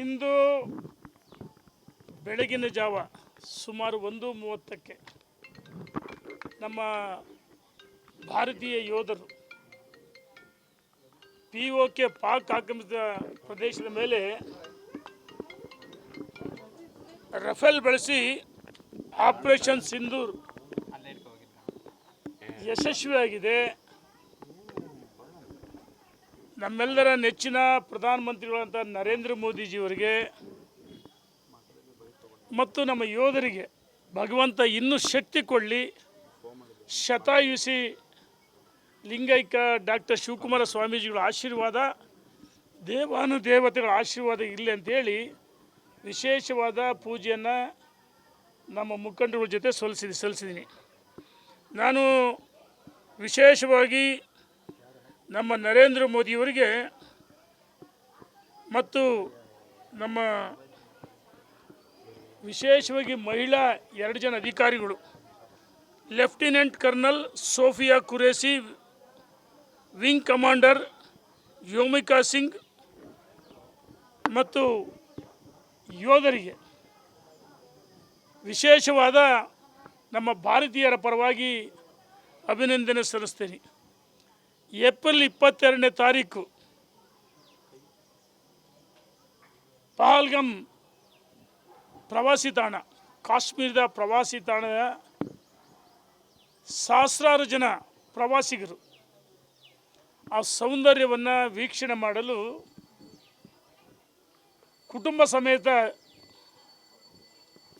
ಇಂದು ಬೆಳಗಿನ ಜಾವ ಸುಮಾರು ಒಂದು ಮೂವತ್ತಕ್ಕೆ ನಮ್ಮ ಭಾರತೀಯ ಯೋಧರು ಪಿ ಕೆ ಪಾಕ್ ಆಕ್ರಮಿಸಿದ ಪ್ರದೇಶದ ಮೇಲೆ ರಫೇಲ್ ಬಳಸಿ ಆಪರೇಷನ್ ಸಿಂಧೂರ್ ಯಶಸ್ವಿಯಾಗಿದೆ. ನಮ್ಮೆಲ್ಲರ ನೆಚ್ಚಿನ ಪ್ರಧಾನಮಂತ್ರಿಗಳಂತ ನರೇಂದ್ರ ಮೋದಿಜಿಯವರಿಗೆ ಮತ್ತು ನಮ್ಮ ಯೋಧರಿಗೆ ಭಗವಂತ ಇನ್ನೂ ಶಕ್ತಿ ಕೊಡಲಿ. ಶತಾಯುಷಿ ಲಿಂಗೈಕ ಡಾಕ್ಟರ್ ಶಿವಕುಮಾರ ಸ್ವಾಮೀಜಿಗಳ ಆಶೀರ್ವಾದ, ದೇವಾನು ದೇವತೆಗಳ ಆಶೀರ್ವಾದ ಇರಲಿ ಅಂತೇಳಿ ವಿಶೇಷವಾದ ಪೂಜೆಯನ್ನು ನಮ್ಮ ಮುಖಂಡರುಗಳ ಜೊತೆ ಸಲ್ಲಿಸಿದೆ ಸಲ್ಲಿಸಿದ್ದೀನಿ ನಾನು ವಿಶೇಷವಾಗಿ ನಮ್ಮ ನರೇಂದ್ರ ಮೋದಿಯವರಿಗೆ ಮತ್ತು ನಮ್ಮ ವಿಶೇಷವಾಗಿ ಮಹಿಳಾ ಎರಡು ಜನ ಅಧಿಕಾರಿಗಳು, lieutenant colonel Sofia Qureshi wing commander Vyomika Singh ಮತ್ತು ಯೋಧರಿಗೆ ವಿಶೇಷವಾದ ನಮ್ಮ ಭಾರತೀಯರ ಪರವಾಗಿ ಅಭಿನಂದನೆ ಸಲ್ಲಿಸ್ತೇನೆ. ಏಪ್ರಿಲ್ ಇಪ್ಪತ್ತೆರಡನೇ ತಾರೀಕು. ಪಹಲ್ಗಮ್ ಪ್ರವಾಸಿ ತಾಣ. ಕಾಶ್ಮೀರದ ಪ್ರವಾಸಿ ತಾಣದ ಸಹಸ್ರಾರು ಜನ ಪ್ರವಾಸಿಗರು. ಆ ಸೌಂದರ್ಯವನ್ನು ವೀಕ್ಷಣೆ ಮಾಡಲು ಕುಟುಂಬ ಸಮೇತ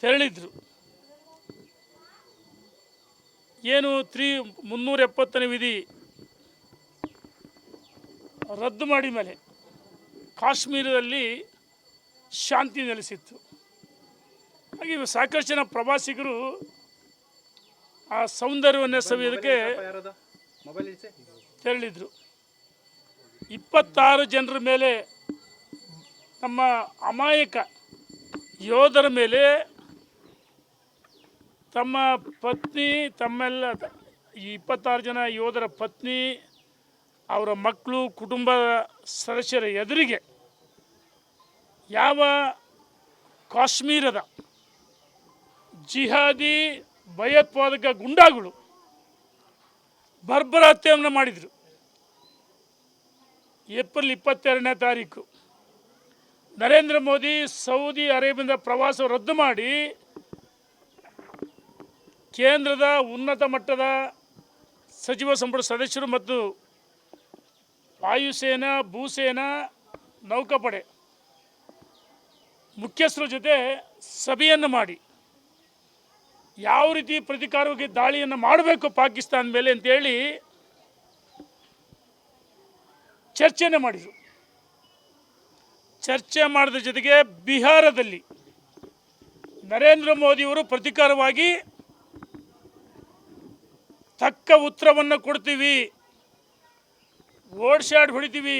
ತೆರಳಿದ್ರು. ಏನು ತ್ರೀ ಮುನ್ನೂರ ಎಪ್ಪತ್ತನೇ ವಿಧಿ ರದ್ದು ಮಾಡಿ ಮೇಲೆ ಕಾಶ್ಮೀರದಲ್ಲಿ ಶಾಂತಿ ನೆಲೆಸಿತ್ತು. ಹಾಗೆ ಸಾಕಷ್ಟು ಜನ ಪ್ರವಾಸಿಗರು ಆ ಸೌಂದರ್ಯವನ್ನು ಸವಿಯೋದಕ್ಕೆ ತೆರಳಿದ್ರು. ಇಪ್ಪತ್ತಾರು ಜನರ ಮೇಲೆ ನಮ್ಮ ಅಮಾಯಕ ಯೋಧರ ಮೇಲೆ ತಮ್ಮ ಪತ್ನಿ, ತಮ್ಮೆಲ್ಲ, ಈ ಇಪ್ಪತ್ತಾರು ಜನ ಯೋಧರ ಪತ್ನಿ ಅವರ ಮಕ್ಕಳು ಕುಟುಂಬದ ಸದಸ್ಯರ ಎದುರಿಗೆ ಯಾವ ಕಾಶ್ಮೀರದ ಜಿಹಾದಿ ಭಯೋತ್ಪಾದಕ ಗುಂಡಾಗಳು ಬರ್ಬರ ಹತ್ಯೆಯನ್ನು ಮಾಡಿದರು. ಏಪ್ರಿಲ್ ಇಪ್ಪತ್ತೆರಡನೇ ತಾರೀಕು ನರೇಂದ್ರ ಮೋದಿ ಸೌದಿ ಅರೇಬಿಯಾದ ಪ್ರವಾಸ ರದ್ದು ಮಾಡಿ ಕೇಂದ್ರದ ಉನ್ನತ ಮಟ್ಟದ ಸಚಿವ ಸಂಪುಟ ಸದಸ್ಯರು ಮತ್ತು ವಾಯುಸೇನಾ, ಭೂಸೇನಾ, ನೌಕಾಪಡೆ ಮುಖ್ಯಸ್ಥರ ಜೊತೆ ಸಭೆಯನ್ನು ಮಾಡಿ ಯಾವ ರೀತಿ ಪ್ರತಿಕಾರವಾಗಿ ದಾಳಿಯನ್ನು ಮಾಡಬೇಕು ಪಾಕಿಸ್ತಾನ ಮೇಲೆ ಅಂತೇಳಿ ಚರ್ಚೆನೇ ಮಾಡಿದರು. ಚರ್ಚೆ ಮಾಡಿದ ಜೊತೆಗೆ ಬಿಹಾರದಲ್ಲಿ ನರೇಂದ್ರ ಮೋದಿಯವರು ಪ್ರತಿಕಾರವಾಗಿ ತಕ್ಕ ಉತ್ತರವನ್ನು ಕೊಡ್ತೀವಿ ಓಡ್ಶಾಡ್ ಹೊಡಿತೀವಿ.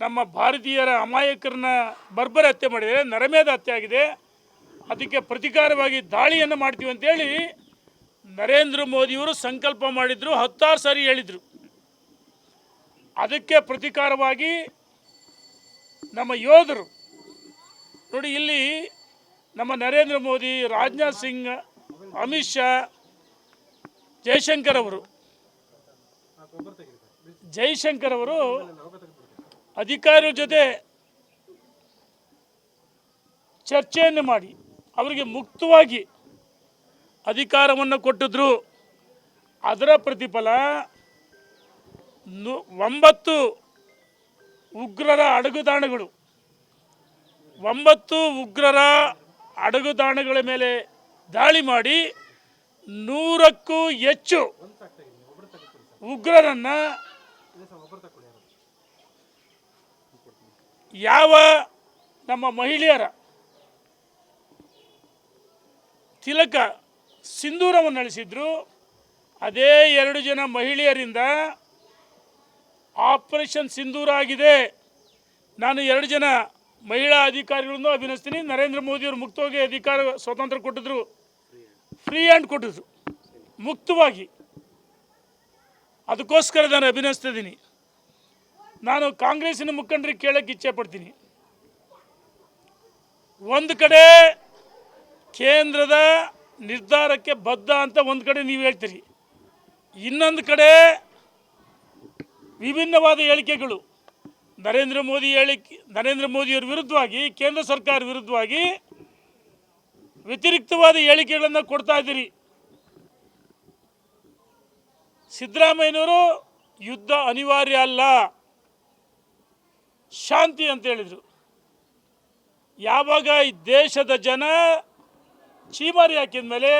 ನಮ್ಮ ಭಾರತೀಯರ ಅಮಾಯಕರನ್ನ ಬರ್ಬರ ಹತ್ಯೆ ಮಾಡಿದರೆ ನರಮೇಧ ಹತ್ಯೆ ಆಗಿದೆ. ಅದಕ್ಕೆ ಪ್ರತಿಕಾರವಾಗಿ ದಾಳಿಯನ್ನು ಮಾಡ್ತೀವಿ ಅಂತೇಳಿ ನರೇಂದ್ರ ಮೋದಿಯವರು ಸಂಕಲ್ಪ ಮಾಡಿದರು, ಹತ್ತಾರು ಸಾರಿ ಹೇಳಿದರು. ಅದಕ್ಕೆ ಪ್ರತಿಕಾರವಾಗಿ ನಮ್ಮ ಯೋಧರು, ನೋಡಿ ಇಲ್ಲಿ ನಮ್ಮ ನರೇಂದ್ರ ಮೋದಿ, ರಾಜನಾಥ್ ಸಿಂಗ್, ಅಮಿತ್ ಶಾ, ಜೈಶಂಕರ್ ಅವರು ಜೈಶಂಕರ್ ಅವರು ಅಧಿಕಾರಿಗಳ ಜೊತೆ ಚರ್ಚೆಯನ್ನು ಮಾಡಿ, ಅವರಿಗೆ ಮುಕ್ತವಾಗಿ ಅಧಿಕಾರವನ್ನು ಕೊಟ್ಟಿದ್ರು. ಅದರ ಪ್ರತಿಫಲ ಒಂಬತ್ತು ಉಗ್ರರ ಅಡಗುದಾಣಗಳು ಒಂಬತ್ತು ಉಗ್ರರ ಅಡಗುದಾಣಗಳ ಮೇಲೆ ದಾಳಿ ಮಾಡಿ ನೂರಕ್ಕೂ ಹೆಚ್ಚು ಉಗ್ರರನ್ನು ಯಾವ ನಮ್ಮ ಮಹಿಳೆಯರ ತಿಲಕ ಸಿಂಧೂರವನ್ನು ನಡೆಸಿದ್ರು, ಅದೇ ಎರಡು ಜನ ಮಹಿಳೆಯರಿಂದ ಆಪರೇಷನ್ ಸಿಂಧೂರ ಆಗಿದೆ. ನಾನು ಎರಡು ಜನ ಮಹಿಳಾ ಅಧಿಕಾರಿಗಳನ್ನು ಅಭಿನಯಿಸ್ತೀನಿ ನರೇಂದ್ರ ಮೋದಿಯವರು ಮುಕ್ತವಾಗಿ ಅಧಿಕಾರ, ಸ್ವಾತಂತ್ರ್ಯ ಕೊಟ್ಟಿದ್ರು. ಫ್ರೀ ಹ್ಯಾಂಡ್ ಕೊಟ್ಟಿದ್ರು. ಮುಕ್ತವಾಗಿ. ಅದಕ್ಕೋಸ್ಕರ ನಾನು ಅಭಿನಯಿಸ್ತಿದ್ದೀನಿ ನಾನು ಕಾಂಗ್ರೆಸ್ಸಿನ ಮುಖಂಡರಿಗೆ ಕೇಳಕ್ಕೆ ಇಚ್ಛೆ ಪಡ್ತೀನಿ. ಒಂದು ಕಡೆ ಕೇಂದ್ರದ ನಿರ್ಧಾರಕ್ಕೆ ಬದ್ಧ ಅಂತ ಒಂದು ಕಡೆ ನೀವು ಹೇಳ್ತೀರಿ. ಇನ್ನೊಂದು ಕಡೆ ವಿಭಿನ್ನವಾದ ಹೇಳಿಕೆಗಳು. ನರೇಂದ್ರ ಮೋದಿ ಹೇಳಿಕೆ, ನರೇಂದ್ರ ಮೋದಿಯವ್ರ ವಿರುದ್ಧವಾಗಿ, ಕೇಂದ್ರ ಸರ್ಕಾರ ವಿರುದ್ಧವಾಗಿ ವ್ಯತಿರಿಕ್ತವಾದ ಹೇಳಿಕೆಗಳನ್ನು ಕೊಡ್ತಾ ಇದ್ದೀರಿ. ಸಿದ್ದರಾಮಯ್ಯನವರು ಯುದ್ಧ ಅನಿವಾರ್ಯ ಅಲ್ಲ. ಶಾಂತಿ ಅಂತ ಹೇಳಿದರು. ಯಾವಾಗ ಈ ದೇಶದ ಜನ ಚೀಮಾರಿ ಹಾಕಿದ ಮೇಲೆ,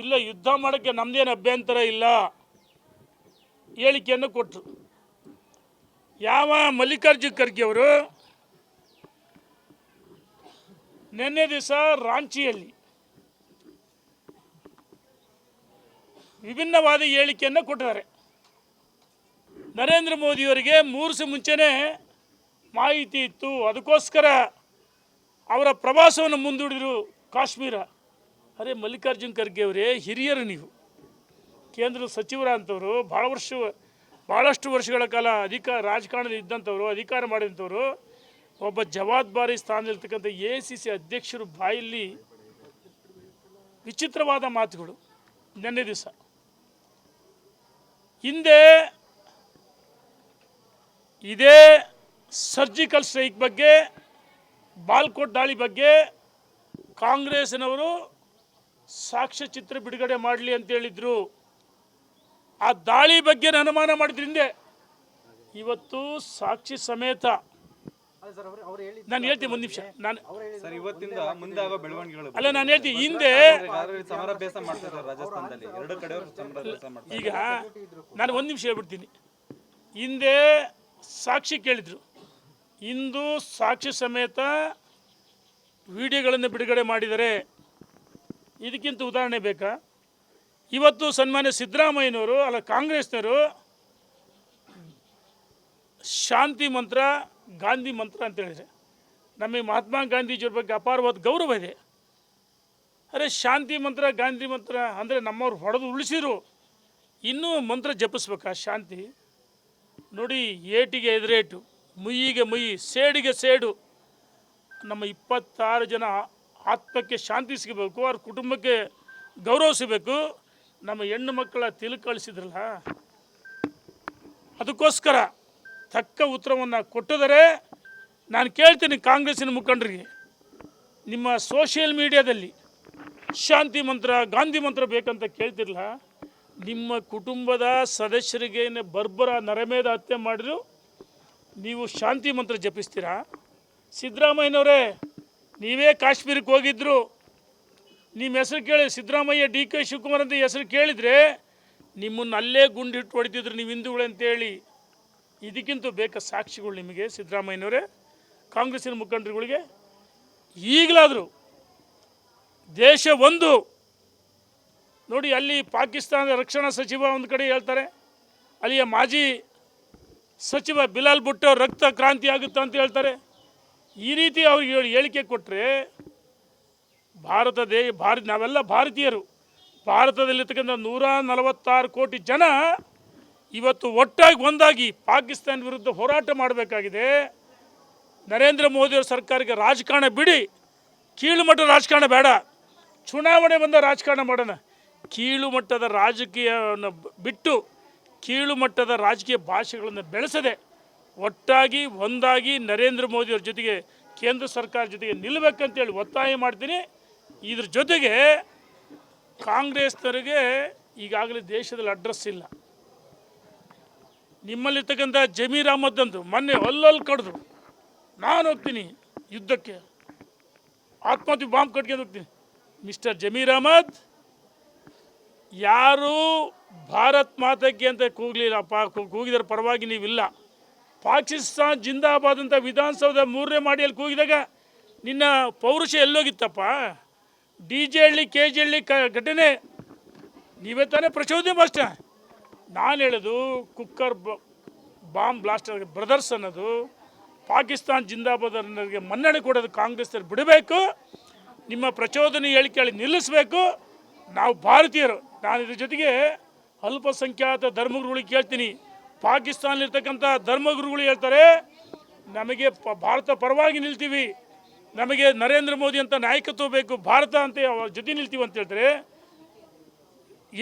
ಇಲ್ಲ ಯುದ್ಧ ಮಾಡೋಕ್ಕೆ ನಮ್ಮದೇನು ಅಭ್ಯಂತರ ಇಲ್ಲ ಹೇಳಿಕೆಯನ್ನು ಕೊಟ್ಟರು ಯಾವ ಮಲ್ಲಿಕಾರ್ಜುನ್ ಖರ್ಗೆ ಅವರು, ನಿನ್ನೆ ದಿವಸ ರಾಂಚಿಯಲ್ಲಿ ವಿಭಿನ್ನವಾದ ಹೇಳಿಕೆಯನ್ನು ಕೊಟ್ಟಿದ್ದಾರೆ. ನರೇಂದ್ರ ಮೋದಿಯವರಿಗೆ ಮೂರು ಸ ಮುಂಚೆನೇ ಮಾಹಿತಿ ಇತ್ತು. ಅದಕ್ಕೋಸ್ಕರ ಅವರ ಪ್ರವಾಸವನ್ನು ಮುಂದೂಡಿದರು ಕಾಶ್ಮೀರ. ಅರೆ ಮಲ್ಲಿಕಾರ್ಜುನ್ ಖರ್ಗೆ ಅವರೇ, ಹಿರಿಯರು ನೀವು. ಕೇಂದ್ರ ಸಚಿವರ ಅಂಥವರು ಭಾಳ ವರ್ಷ ಭಾಳಷ್ಟು ವರ್ಷಗಳ ಕಾಲ ಅಧಿಕಾರ ರಾಜಕಾರಣದಲ್ಲಿ ಇದ್ದಂಥವ್ರು, ಅಧಿಕಾರ ಮಾಡಿದಂಥವ್ರು. ಒಬ್ಬ ಜವಾಬ್ದಾರಿ ಸ್ಥಾನದಲ್ಲಿರ್ತಕ್ಕಂಥ ಎ ಸಿ ಸಿ ಅಧ್ಯಕ್ಷರು ಬಾಯಲ್ಲಿ ವಿಚಿತ್ರವಾದ ಮಾತುಗಳು. ನಿನ್ನೆ ದಿವಸ. ಹಿಂದೆ ಇದೇ ಸರ್ಜಿಕಲ್ ಸ್ಟ್ರೈಕ್ ಬಗ್ಗೆ, ಬಾಲ್ಕೋಟ್ ದಾಳಿ ಬಗ್ಗೆ ಕಾಂಗ್ರೆಸ್ನವರು ಸಾಕ್ಷ್ಯಚಿತ್ರ ಬಿಡುಗಡೆ ಮಾಡಲಿ ಅಂತ ಹೇಳಿದ್ರು. ಆ ದಾಳಿ ಬಗ್ಗೆ ಅನುಮಾನ ಮಾಡಿದ್ರಿಂದ ಇವತ್ತು ಸಾಕ್ಷಿ ಸಮೇತ ನಾನು ಹೇಳ್ತೀನಿ ಒಂದು ನಿಮಿಷ. ನಾನು ಸರ್ ಇವತ್ತಿಂದ ಮುಂದೆ ಆಗೋ ಬೆಳವಣಿಗೆಗಳು ಅಲ್ಲ ನಾನು ಹೇಳ್ತೀನಿ ಹಿಂದೆ ಸಮರಾಭ್ಯಾಸ ಮಾಡ್ತಿದ್ದಾರೆ ರಾಜಸ್ಥಾನದಲ್ಲಿ. ಎರಡು ಕಡೆ ಸಮರಾಭ್ಯಾಸ ಮಾಡ್ತಾರೆ ಈಗ ನಾನು ಒಂದು ನಿಮಿಷ ಹೇಳ್ಬಿಡ್ತೀನಿ. ಹಿಂದೆ ಸಾಕ್ಷಿ ಕೇಳಿದ್ರು. ಇಂದು ಸಾಕ್ಷಿ ಸಮೇತ ವಿಡಿಯೋಗಳನ್ನು ಬಿಡುಗಡೆ ಮಾಡಿದರೆ ಇದಕ್ಕಿಂತ ಉದಾಹರಣೆ ಬೇಕಾ? ಇವತ್ತು ಸನ್ಮಾನ್ಯ ಸಿದ್ದರಾಮಯ್ಯನವರು ಅಲ್ಲ ಕಾಂಗ್ರೆಸ್ನವರು ಶಾಂತಿ ಮಂತ್ರ ಗಾಂಧಿ ಮಂತ್ರ ಅಂತ ಹೇಳಿದರೆ, ನಮಗೆ ಮಹಾತ್ಮ ಗಾಂಧೀಜಿಯವ್ರ ಬಗ್ಗೆ ಅಪಾರವಾದ ಗೌರವ ಇದೆ. ಅರೆ ಶಾಂತಿ ಮಂತ್ರ, ಗಾಂಧಿ ಮಂತ್ರ ಅಂದರೆ ನಮ್ಮವ್ರು ಹೊಡೆದು ಉಳಿಸಿದ್ರು ಇನ್ನೂ ಮಂತ್ರ ಜಪಿಸ್ಬೇಕಾ ಶಾಂತಿ? ನೋಡಿ, ಏಟಿಗೆ ಎದುರೇಟು, ಮುಯ್ಯಿಗೆ ಮುಯ್ಯಿ, ಸೇಡಿಗೆ ಸೇಡು. ನಮ್ಮ ಇಪ್ಪತ್ತಾರು ಜನ ಆತ್ಮಕ್ಕೆ ಶಾಂತಿ ಸಿಗಬೇಕು, ಅವ್ರ ಕುಟುಂಬಕ್ಕೆ ಗೌರವ ಸಿಗಬೇಕು. ನಮ್ಮ ಹೆಣ್ಣು ಮಕ್ಕಳ ತಿಳ್ಕಳಿಸಿದ್ರಲ್ಲ ಕಳಿಸಿದ್ರಲ್ಲ, ಅದಕ್ಕೋಸ್ಕರ ತಕ್ಕ ಉತ್ತರವನ್ನು ಕೊಟ್ಟಿದರೆ ನಾನು ಕೇಳ್ತೀನಿ ಕಾಂಗ್ರೆಸ್ಸಿನ ಮುಖಂಡರಿಗೆ. ನಿಮ್ಮ ಸೋಷಿಯಲ್ ಮೀಡಿಯಾದಲ್ಲಿ ಶಾಂತಿ ಮಂತ್ರ, ಗಾಂಧಿ ಮಂತ್ರ ಬೇಕಂತ ಕೇಳ್ತಿರಲ್ಲ ನಿಮ್ಮ ಕುಟುಂಬದ ಸದಸ್ಯರಿಗೆ ಬರ್ಬರ ನರಮೇಧ ಹತ್ಯೆ ಮಾಡಿದ್ರು, ನೀವು ಶಾಂತಿ ಮಂತ್ರ ಜಪಿಸ್ತೀರಾ? ಸಿದ್ದರಾಮಯ್ಯನವರೇ, ನೀವೇ ಕಾಶ್ಮೀರಕ್ಕೆ ಹೋಗಿದ್ರು. ನಿಮ್ಮ ಹೆಸರು ಕೇಳಿ, ಸಿದ್ದರಾಮಯ್ಯ, ಡಿ ಕೆ ಶಿವಕುಮಾರ್ ಅಂತ ಹೆಸರು ಕೇಳಿದರೆ ನಿಮ್ಮನ್ನು ಅಲ್ಲೇ ಗುಂಡಿಟ್ಟು ಹೊಡಿತಿದ್ರು ನೀವು ಹಿಂದೂಗಳು ಅಂತೇಳಿ ಇದಕ್ಕಿಂತ ಬೇಕ ಸಾಕ್ಷಿಗಳು ನಿಮಗೆ ಸಿದ್ದರಾಮಯ್ಯನವರೇ, ಕಾಂಗ್ರೆಸ್ಸಿನ ಮುಖಂಡರುಗಳಿಗೆ. ಈಗಲಾದರೂ ದೇಶ ಒಂದು. ನೋಡಿ, ಅಲ್ಲಿ ಪಾಕಿಸ್ತಾನದ ರಕ್ಷಣಾ ಸಚಿವ ಒಂದು ಕಡೆ ಹೇಳ್ತಾರೆ, ಅಲ್ಲಿಯ ಮಾಜಿ ಸಚಿವ ಬಿಲಾಲ್ ಭುಟ್ಟೋ ರಕ್ತ ಕ್ರಾಂತಿ ಆಗುತ್ತೆ ಅಂತ ಹೇಳ್ತಾರೆ. ಈ ರೀತಿ ಅವ್ರಿಗೆ ಹೇಳಿ- ಹೇಳಿಕೆ ಕೊಟ್ಟರೆ ಭಾರತ ದೇ ಭಾರತ, ನಾವೆಲ್ಲ ಭಾರತೀಯರು. ಭಾರತದಲ್ಲಿರ್ತಕ್ಕಂಥ ನೂರ ನಲವತ್ತಾರು ಕೋಟಿ ಜನ ಇವತ್ತು ಒಟ್ಟಾಗಿ ಒಂದಾಗಿ ಪಾಕಿಸ್ತಾನ ವಿರುದ್ಧ ಹೋರಾಟ ಮಾಡಬೇಕಾಗಿದೆ. ನರೇಂದ್ರ ಮೋದಿಯವರ ಸರ್ಕಾರಕ್ಕೆ ರಾಜಕಾರಣ ಬಿಡಿ. ಕೀಳು ಮಟ್ಟದ ರಾಜಕಾರಣ ಬೇಡ. ಚುನಾವಣೆ ಬಂದ ರಾಜಕಾರಣ ಮಾಡೋಣ. ಕೀಳು ಮಟ್ಟದ ರಾಜಕೀಯವನ್ನು ಬಿಟ್ಟು ಕೀಳು ಮಟ್ಟದ ರಾಜಕೀಯ ಭಾಷೆಗಳನ್ನು ಬೆಳೆಸದೆ ಒಟ್ಟಾಗಿ ಒಂದಾಗಿ ನರೇಂದ್ರ ಮೋದಿಯವ್ರ ಜೊತೆಗೆ ಕೇಂದ್ರ ಸರ್ಕಾರ ಜೊತೆಗೆ ನಿಲ್ಲಬೇಕಂತೇಳಿ ಒತ್ತಾಯ ಮಾಡ್ತೀನಿ. ಇದ್ರ ಜೊತೆಗೆ ಕಾಂಗ್ರೆಸ್ನವರಿಗೆ ಈಗಾಗಲೇ ದೇಶದಲ್ಲಿ ಅಡ್ರೆಸ್ ಇಲ್ಲ. ನಿಮ್ಮಲ್ಲಿರ್ತಕ್ಕಂಥ ಜಮೀರ್ ಅಹಮದ್ ಅಂತು ಮೊನ್ನೆ ಅಲ್ಲಲ್ಲಿ ಕಡಿದ್ರು. ನಾನು ಹೋಗ್ತೀನಿ ಯುದ್ಧಕ್ಕೆ. ಆತ್ಮಹತ್ಯೆ ಬಾಂಬ್ ಕಟ್ಕೊಂಡು ಹೋಗ್ತೀನಿ. ಮಿಸ್ಟರ್ ಜಮೀರ್ ಅಹಮದ್, ಯಾರು ಭಾರತ್ ಮಾತಕ್ಕೆ ಅಂತ ಕೂಗ್ಲಿಲ್ಲಪ್ಪ ಕೂಗಿದ್ರ ಪರವಾಗಿ ನೀವಿಲ್ಲ. ಪಾಕಿಸ್ತಾನ್ ಜಿಂದಾಬಾದ್ ಅಂತ ವಿಧಾನಸೌಧ ಮೂರನೇ ಮಾಡಿಯಲ್ಲಿ ಕೂಗಿದಾಗ ನಿನ್ನ ಪೌರುಷ ಎಲ್ಲೋಗಿತ್ತಪ್ಪ. D J Halli, K G Halli ಘಟನೆ. ನೀವೇ ತಾನೇ ಪ್ರಚೋದನೆ ಅಷ್ಟೇ ನಾನು ಹೇಳೋದು ಕುಕ್ಕರ್ ಬಾಂಬ್ ಬ್ಲಾಸ್ಟರ್ ಬ್ರದರ್ಸ್ ಅನ್ನೋದು ಪಾಕಿಸ್ತಾನ್ ಜಿಂದಾಬಾದ್ ಅನ್ನೋರಿಗೆ ಮನ್ನಣೆ ಕೊಡೋದು ಕಾಂಗ್ರೆಸ್ನವ್ರು ಬಿಡಬೇಕು, ನಿಮ್ಮ ಪ್ರಚೋದನೆ ಹೇಳಿಕೆ ನಿಲ್ಲಿಸಬೇಕು. ನಾವು ಭಾರತೀಯರು, ನಾನು ಇದ್ರ ಜೊತೆಗೆ ಅಲ್ಪಸಂಖ್ಯಾತ ಧರ್ಮಗುರುಗಳಿಗೆ ಕೇಳ್ತೀನಿ. ಪಾಕಿಸ್ತಾನಲ್ಲಿರ್ತಕ್ಕಂಥ ಧರ್ಮಗುರುಗಳು ಹೇಳ್ತಾರೆ, ನಮಗೆ ಪ, ಭಾರತ ಪರವಾಗಿ ನಿಲ್ತೀವಿ, ನಮಗೆ ನರೇಂದ್ರ ಮೋದಿ ಅಂತ ನಾಯಕತ್ವ ಬೇಕು, ಭಾರತ ಅಂತ ಜೊತೆ ನಿಲ್ತೀವಿ ಅಂತ ಹೇಳ್ತಾರೆ.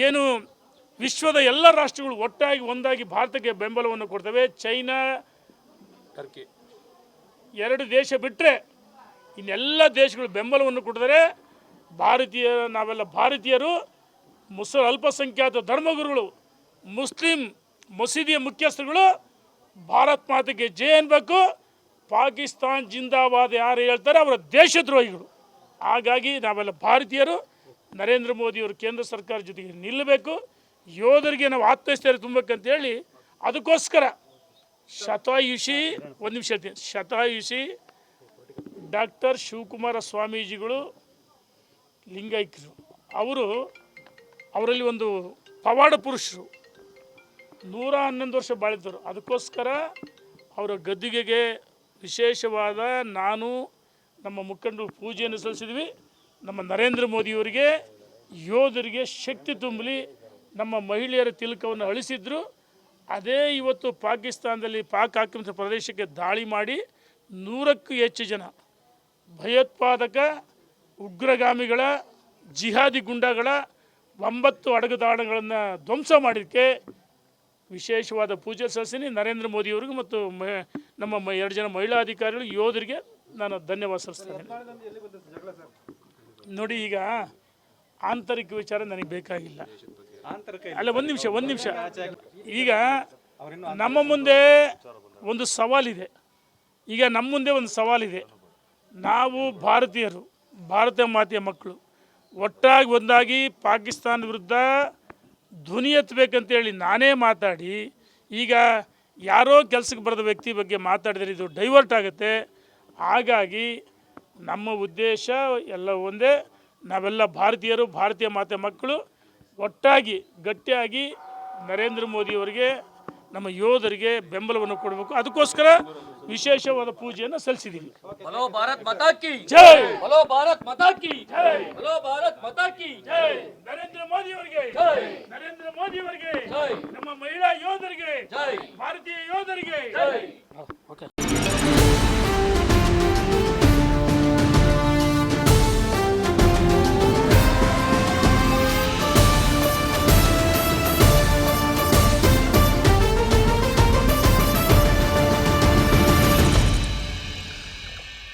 ಏನು ವಿಶ್ವದ ಎಲ್ಲ ರಾಷ್ಟ್ರಗಳು ಒಟ್ಟಾಗಿ ಒಂದಾಗಿ ಭಾರತಕ್ಕೆ ಬೆಂಬಲವನ್ನು ಕೊಡ್ತವೆ. China Turkey. ಎರಡು ದೇಶ ಬಿಟ್ಟರೆ ಇನ್ನೆಲ್ಲ ದೇಶಗಳು ಬೆಂಬಲವನ್ನು ಕೊಡಿದರೆ ಭಾರತೀಯ ನಾವೆಲ್ಲ ಭಾರತೀಯರು ಮುಸ್ ಅಲ್ಪಸಂಖ್ಯಾತ ಧರ್ಮಗುರುಗಳು ಮುಸ್ಲಿಂ ಮಸೀದಿಯ ಮುಖ್ಯಸ್ಥರುಗಳು ಭಾರತ್ ಮಾತೆಗೆ ಜೈ ಅನ್ಬೇಕು. ಪಾಕಿಸ್ತಾನ್ ಜಿಂದಾಬಾದ್ ಯಾರು ಹೇಳ್ತಾರೆ ಅವರ ದೇಶದ್ರೋಹಿಗಳು. ಹಾಗಾಗಿ ನಾವೆಲ್ಲ ಭಾರತೀಯರು ನರೇಂದ್ರ ಮೋದಿಯವರು ಕೇಂದ್ರ ಸರ್ಕಾರ ಜೊತೆಗೆ ನಿಲ್ಲಬೇಕು. ಯೋಧರಿಗೆ ನಾವು ಆತ್ಮಸ್ಥೈರ್ಯ ತುಂಬಬೇಕಂತೇಳಿ ಅದಕ್ಕೋಸ್ಕರ ಶತಾಯುಷಿ, ಒಂದು ನಿಮಿಷ ಹೇಳ್ತೀನಿ. ಶತಾಯುಷಿ, ಡಾಕ್ಟರ್ ಶಿವಕುಮಾರ ಸ್ವಾಮೀಜಿಗಳು ಲಿಂಗೈಕ್ಯರು ಅವರು ಅವರಲ್ಲಿ ಒಂದು ಪವಾಡ ಪುರುಷರು. ನೂರ ಹನ್ನೊಂದು ವರ್ಷ ಬಾಳಿದ್ದರು. ಅದಕ್ಕೋಸ್ಕರ ಅವರ ಗದ್ದುಗೆಗೆ ವಿಶೇಷವಾದ ನಾನು ನಮ್ಮ ಮುಖಂಡರು ಪೂಜೆಯನ್ನು ಸಲ್ಲಿಸಿದ್ವಿ. ನಮ್ಮ ನರೇಂದ್ರ ಮೋದಿಯವರಿಗೆ ಯೋಧರಿಗೆ ಶಕ್ತಿ ತುಂಬಲಿ. ನಮ್ಮ ಮಹಿಳೆಯರ ತಿಲಕವನ್ನು ಅಳಿಸಿದ್ರು. ಅದೇ ಇವತ್ತು ಪಾಕಿಸ್ತಾನದಲ್ಲಿ ಪಾಕ್ ಆಕ್ರಮಿತ ಪ್ರದೇಶಕ್ಕೆ ದಾಳಿ ಮಾಡಿ ನೂರಕ್ಕೂ ಹೆಚ್ಚು ಜನ ಭಯೋತ್ಪಾದಕ, ಉಗ್ರಗಾಮಿಗಳ, ಜಿಹಾದಿ ಗುಂಡಗಳ ಒಂಬತ್ತು ಅಡಗುದಾಣಗಳನ್ನು ಧ್ವಂಸ ಮಾಡಿದ್ದಕ್ಕೆ ವಿಶೇಷವಾದ ಪೂಜೆ ಸಲ್ಲಿಸಿನಿ. ನರೇಂದ್ರ ಮೋದಿಯವ್ರಿಗೂ ಮತ್ತು ನಮ್ಮ ಎರಡು ಜನ ಮಹಿಳಾ ಅಧಿಕಾರಿಗಳು, ಯೋಧರಿಗೆ ನಾನು ಧನ್ಯವಾದ ಸಲ್ಲಿಸ್ತೇನೆ. ನೋಡಿ ಈಗ ಆಂತರಿಕ ವಿಚಾರ ನನಗೆ ಬೇಕಾಗಿಲ್ಲ. ಅಲ್ಲ ಒಂದು ನಿಮಿಷ ಒಂದು ನಿಮಿಷ. ಈಗ ನಮ್ಮ ಮುಂದೆ ಒಂದು ಸವಾಲಿದೆ. ಈಗ ನಮ್ಮ ಮುಂದೆ ಒಂದು ಸವಾಲಿದೆ. ನಾವು ಭಾರತೀಯರು ಭಾರತ ಮಾತೆಯ ಮಕ್ಕಳು. ಒಟ್ಟಾಗಿ ಒಂದಾಗಿ ಪಾಕಿಸ್ತಾನ ವಿರುದ್ಧ ಧ್ವನಿ ಎತ್ತಬೇಕಂತೇಳಿ ನಾನೇ ಮಾತಾಡಿ ಈಗ ಯಾರೋ ಕೆಲಸಕ್ಕೆ ಬರೆದ ವ್ಯಕ್ತಿ ಬಗ್ಗೆ ಮಾತಾಡಿದರೆ ಇದು ಡೈವರ್ಟ್ ಆಗುತ್ತೆ. ಹಾಗಾಗಿ ನಮ್ಮ ಉದ್ದೇಶ ಎಲ್ಲ ಒಂದೇ. ನಾವೆಲ್ಲ ಭಾರತೀಯರು ಭಾರತೀಯ ಮಾತೆ ಮಕ್ಕಳು. ಒಟ್ಟಾಗಿ ಗಟ್ಟಿಯಾಗಿ ನರೇಂದ್ರ ಮೋದಿಯವರಿಗೆ ನಮ್ಮ ಯೋಧರಿಗೆ ಬೆಂಬಲವನ್ನು ಕೊಡಬೇಕು. ಅದಕ್ಕೋಸ್ಕರ ವಿಶೇಷವಾದ ಪೂಜೆಯನ್ನು ಸಲ್ಲಿಸಿದ್ದೀವಿ ನರೇಂದ್ರ ಮೋದಿ ಅವರಿಗೆ! ನರೇಂದ್ರ ಮೋದಿ ಅವರಿಗೆ! ನಮ್ಮ ಮಹಿಳಾ ಯೋಧರಿಗೆ! ಭಾರತೀಯ ಯೋಧರಿಗೆ!